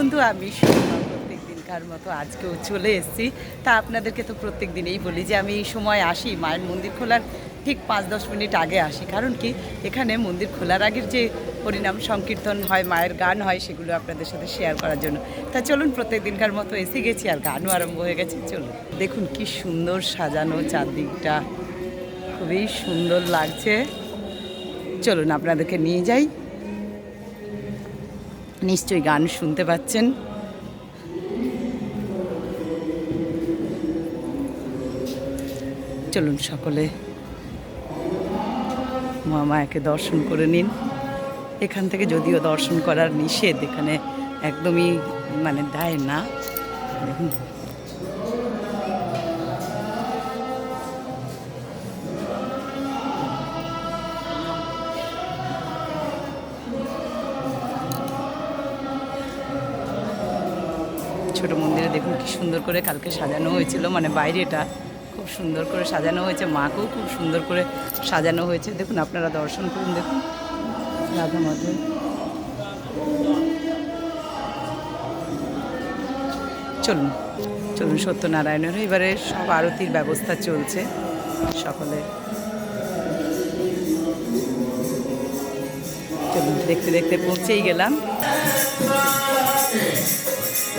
বন্ধু, আমি সুমা প্রত্যেক দিনকার মতো আজকেও চলে এসেছি। তা আপনাদেরকে তো প্রত্যেক দিনেই বলি যে আমি এই সময় আসি মায়ের মন্দির খোলার, ঠিক পাঁচ দশ মিনিট আগে আসি। কারণ কি? এখানে মন্দির খোলার আগের যে পরিণাম সংকীর্তন হয়, মায়ের গান হয়, সেগুলো আপনাদের সাথে শেয়ার করার জন্য। তা চলুন প্রত্যেক দিনকার মতো এসে গেছি আর গানও আরম্ভ হয়ে গেছে, চলুন। দেখুন কি সুন্দর সাজানো চারদিকটা। খুবই সুন্দর লাগছে। চলুন, আপনাদেরকে নিয়ে যাই। নিশ্চয়ই গান শুনতে পাচ্ছেন। চলুন সকলে মহামায়াকে দর্শন করে নিন। এখান থেকে যদিও দর্শন করার নিষেধ, এখানে একদমই মানে দেয় না। সুন্দর করে কালকে সাজানো হয়েছিল মানে বাইরেটা খুব সুন্দর করে সাজানো হয়েছে, মাকেও খুব সুন্দর করে সাজানো হয়েছে। দেখুন, আপনারা দর্শন করুন, দেখুন। রাধা মাধব চলুন চলুন সত্যনারায়ণের, এবারে সব আরতির ব্যবস্থা চলছে সকলে। চলুন, দেখতে দেখতে পৌঁছেই গেলাম।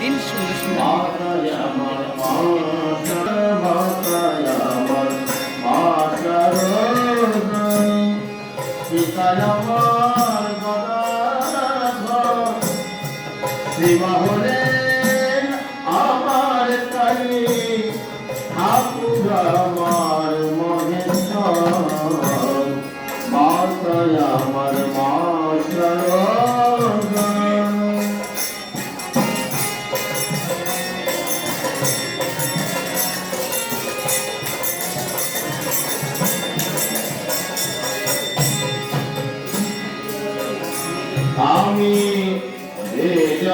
দিন সুন্দর সুন্দর। আমার মা মাতা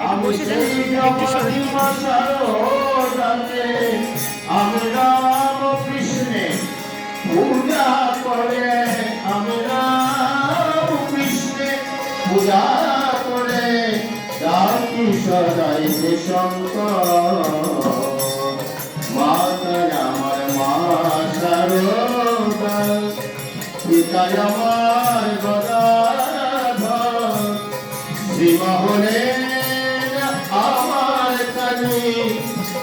একটু বসে যান একটু সরে। যান। আমি রাম কৃষ্ণে পূজা করে আমি কৃষ্ণে পূজা করে ডাকি সদাই যে শঙ্কর। আমার মা সারদা পিতা আমার গদাধর। শ্রীমা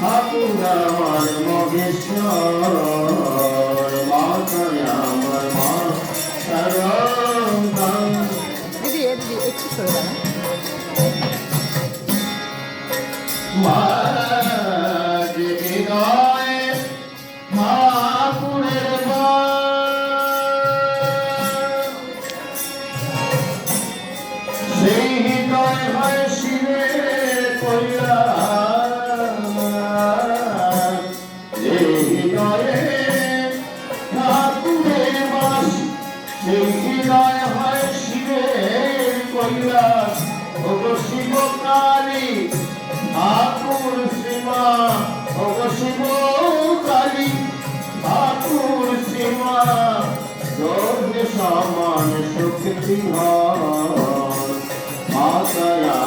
ঠাকুর আমার মহেশ্বর মাতা আমার মা দিদি দিদি একটু করে দাঁড়ান। কৈলাস, ভগ শিব কালী, ঠাকুর সীমা, ভগ শিব কালী, ঠাকুর সীমা। যোগ সমান শক্তি মাতা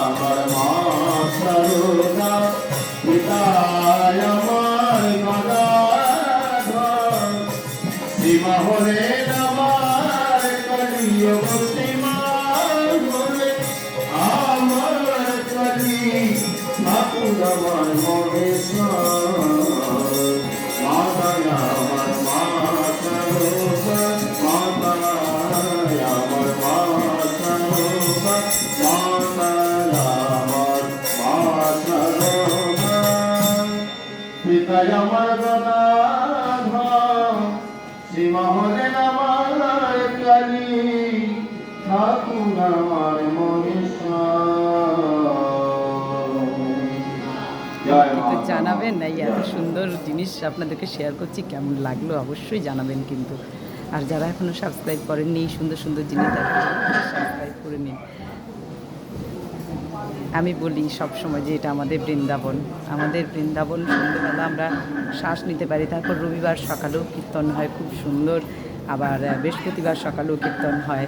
আমার মা সরোদা। Sayamar আসবেন এই এত সুন্দর জিনিস আপনাদেরকে শেয়ার করছি, কেমন লাগল অবশ্যই জানাবেন কিন্তু। আর যারা এখনও সাবস্ক্রাইব করেননি, এই সুন্দর সুন্দর জিনিস সাবস্ক্রাইব করে নিন। আমি বলি সব সময় যে এটা আমাদের বৃন্দাবন। আমাদের বৃন্দাবন সন্ধ্যেবেলা আমরা শ্বাস নিতে পারি, তারপর রবিবার সকালেও কীর্তন হয়, খুব সুন্দর। আবার বৃহস্পতিবার সকালেও কীর্তন হয়।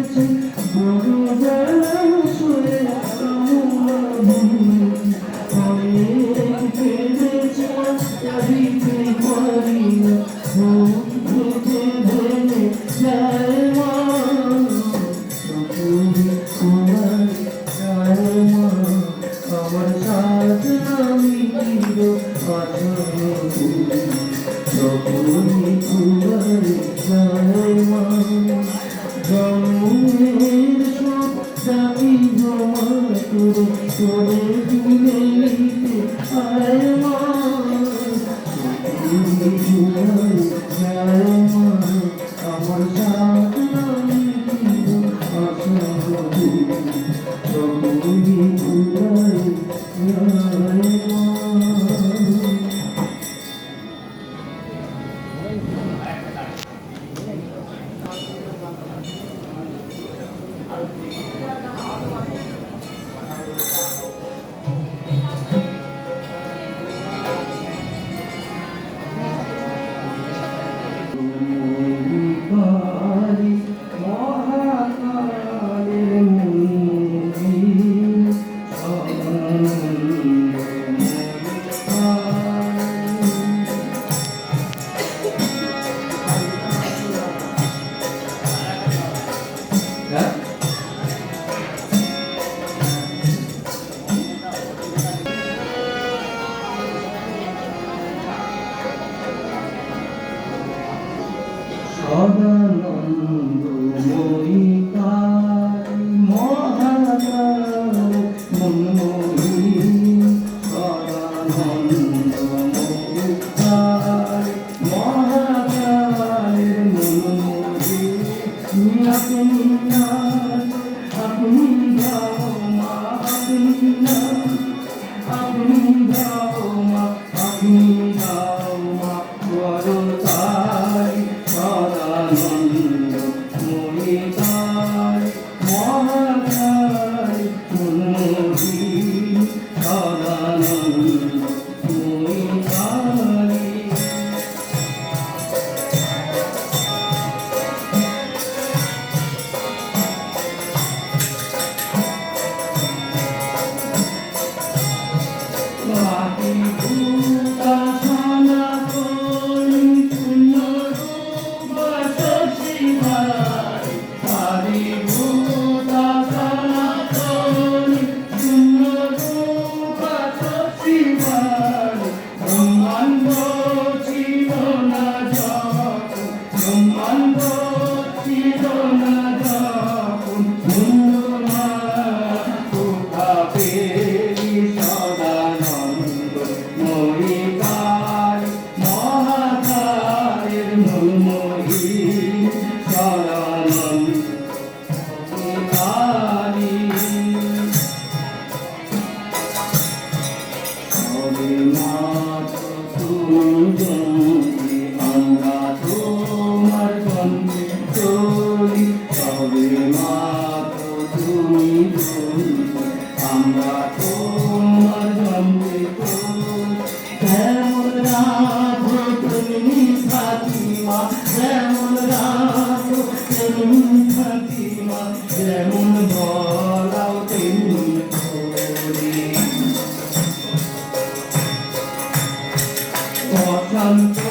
Aman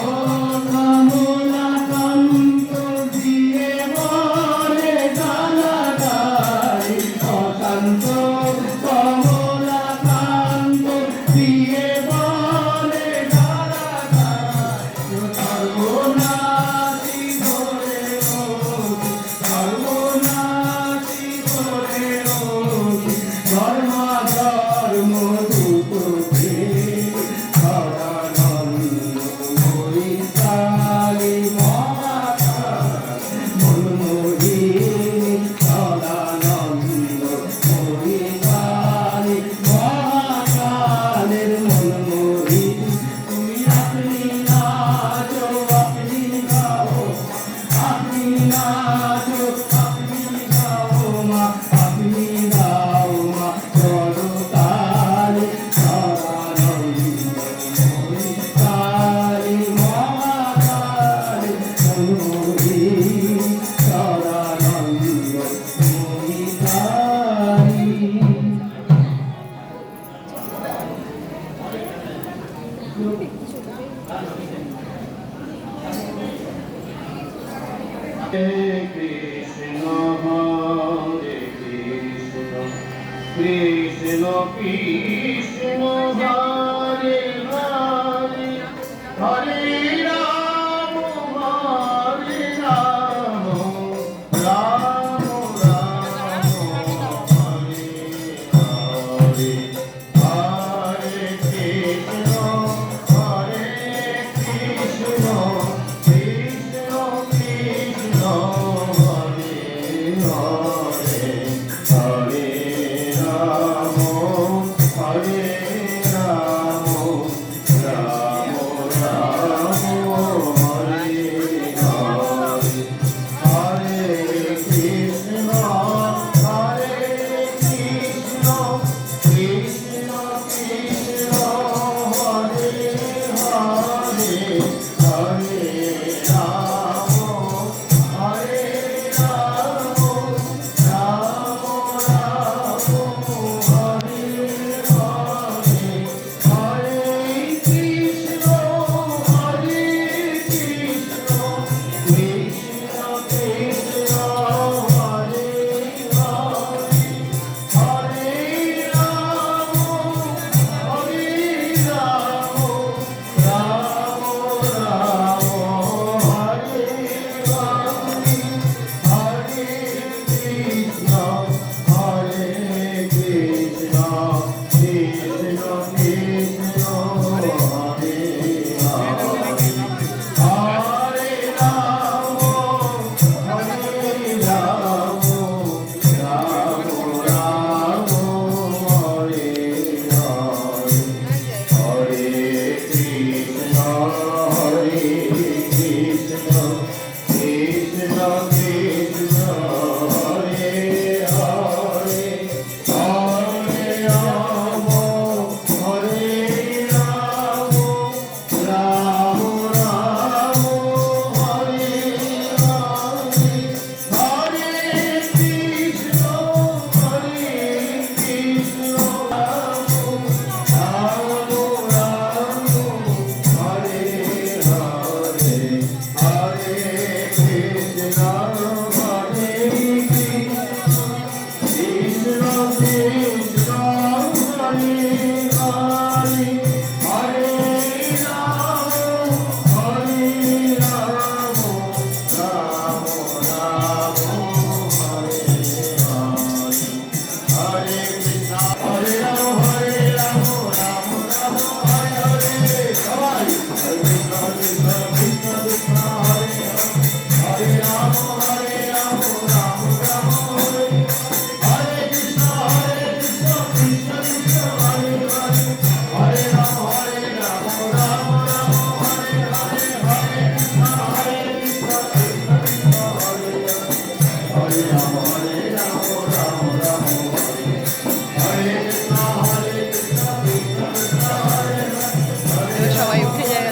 সবাই উঠে যায়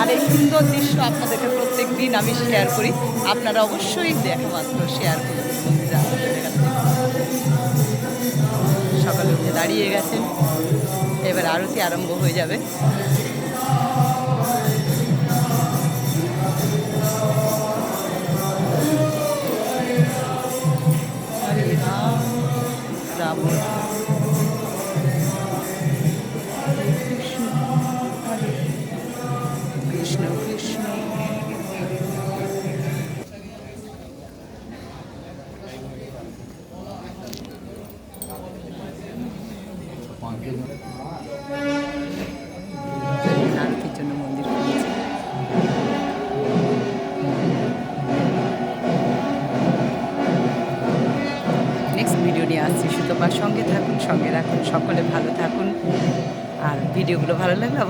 আর সুন্দর দৃশ্য আপনাদেরকে প্রত্যেক দিন আমি শেয়ার করি। আপনারা অবশ্যই দেখা মাত্র শেয়ার করুন সকালে উঠে দাঁড়িয়ে গেছেন। এবার আরতি আরম্ভ হয়ে যাবে।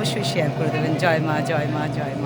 অবশ্যই শেয়ার করে দেবেন। জয় মা জয় মা জয় মা।